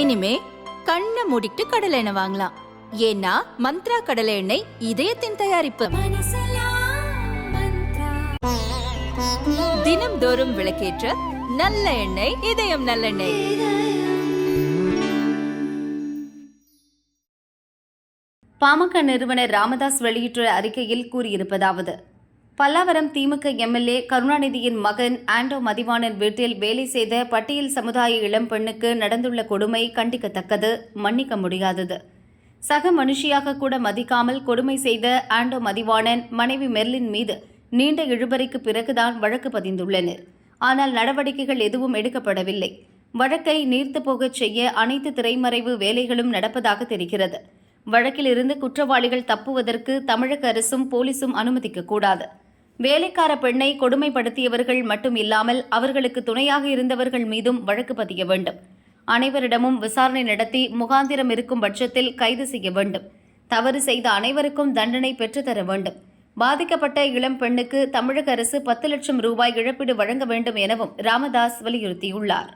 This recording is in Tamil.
இனிமே கண்ணை மூடிட்டு கடலை எண்ணெய் வாங்கலாம். ஏன்னா மந்த்ரா கடலை எண்ணெய் இதயத்தின் தயாரிப்பு. தினம்தோறும் விளக்கேற்ற நல்ல எண்ணெய் இதயம் நல்லெண்ணெய் பாமக நிறுவனர் ராமதாஸ் வெளியிட்டுள்ள அறிக்கையில் கூறியிருப்பதாவது பல்லாவரம் திமுக எம்எல்ஏ கருணாநிதியின் மகன் ஆண்டோ மதிவாணன் வீட்டில் வேலை செய்த பட்டியல் சமுதாய இளம் பெண்ணுக்கு நடந்துள்ள கொடுமை கண்டிக்கத்தக்கது. மன்னிக்க முடியாதது. சக மனுஷியாக கூட மதிக்காமல் கொடுமை செய்த ஆண்டோ மதிவாணன் மனைவி மெர்லின் மீது நீண்ட இழுபறிக்கு பிறகுதான் வழக்கு பதிந்துள்ளனர். ஆனால் நடவடிக்கைகள் எதுவும் எடுக்கப்படவில்லை. வழக்கை நீர்த்து போகச் செய்ய அனைத்து திரைமறைவு வேலைகளும் நடப்பதாக தெரிகிறது. வழக்கிலிருந்து குற்றவாளிகள் தப்புவதற்கு தமிழக அரசும் போலீசும் அனுமதிக்கக்கூடாது வேலைக்கார பெண்ணை கொடுமைப்படுத்தியவர்கள் மட்டும் இல்லாமல் அவர்களுக்கு துணையாக இருந்தவர்கள் மீதும் வழக்கு பதிய வேண்டும். அனைவரிடமும் விசாரணை நடத்தி முகாந்திரம் இருக்கும் பட்சத்தில் கைது செய்ய வேண்டும். தவறு செய்த அனைவருக்கும் தண்டனை பெற்றுத்தர வேண்டும். பாதிக்கப்பட்ட இளம் பெண்ணுக்கு தமிழக அரசு பத்து லட்சம் ரூபாய் இழப்பீடு வழங்க வேண்டும் எனவும் ராமதாஸ் வலியுறுத்தியுள்ளார்.